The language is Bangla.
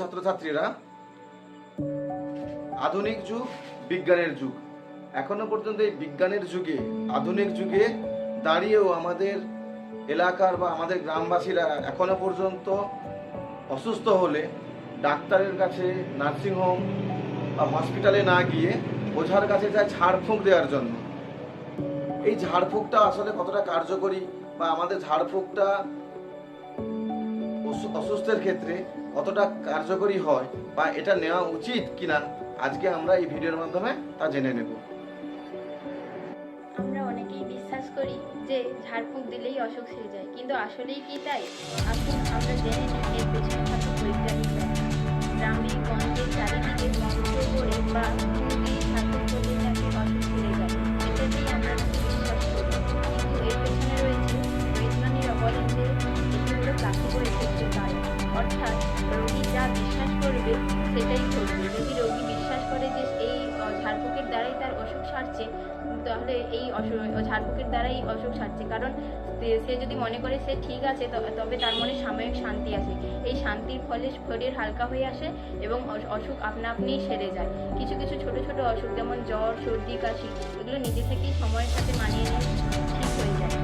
ছাত্রছাত্রীরা, আধুনিক যুগ, বিজ্ঞানের যুগ। এখনও পর্যন্ত এই বিজ্ঞানের যুগে, আধুনিক যুগে দাঁড়িয়েও আমাদের এলাকার বা আমাদের গ্রামবাসীরা এখনও পর্যন্ত অসুস্থ হলে ডাক্তারের কাছে নার্সিংহোম বা হসপিটালে না গিয়ে ওঝার কাছে যায় ঝাড়ফুঁক দেওয়ার জন্য। এই ঝাড়ফুঁকটা আসলে কতটা কার্যকরী বা আমাদের ঝাড়ফুঁকটা অসুস্থের ক্ষেত্রে কতটা কার্যকরী হয় বা এটা নেওয়া উচিত কিনা, আজকে আমরা এই ভিডিওর মাধ্যমে তা জেনে নেব। আমরা অনেকেই বিশ্বাস করি যে ঝাড়ফুঁক দিলেই অসুখ সেরে যায়, কিন্তু আসলেই কি তাই? আসুন আমরা জেনে নিই এর পেছনে থাকা বৈজ্ঞানিক গ্রামে গঞ্জে চারিদিকে মন্ত্র করে বা অর্থাৎ যা বিশ্বাস করবে, সেটাই ঘটবে যদি রোগী বিশ্বাস করে যে এই ঝাড়ফুঁকের দ্বারাই তার অসুখ সারছে তাহলে এই ঝাড়ফুঁকের দ্বারাই অসুখ সারছে। কারণ সে- যদি মনে করে সে ঠিক আছে তবে তার মনে সাময়িক শান্তি আসে। এই শান্তির ফলে শরীর হালকা হয়ে আসে এবং অসুখ আপনা আপনিই সেরে যায়। কিছু কিছু ছোট ছোট অসুখ যেমন জ্বর, সর্দি, কাশি, এগুলো নিজে থেকেই সময়ের সাথে মানিয়ে নিয়ে ঠিক হয়ে যায়।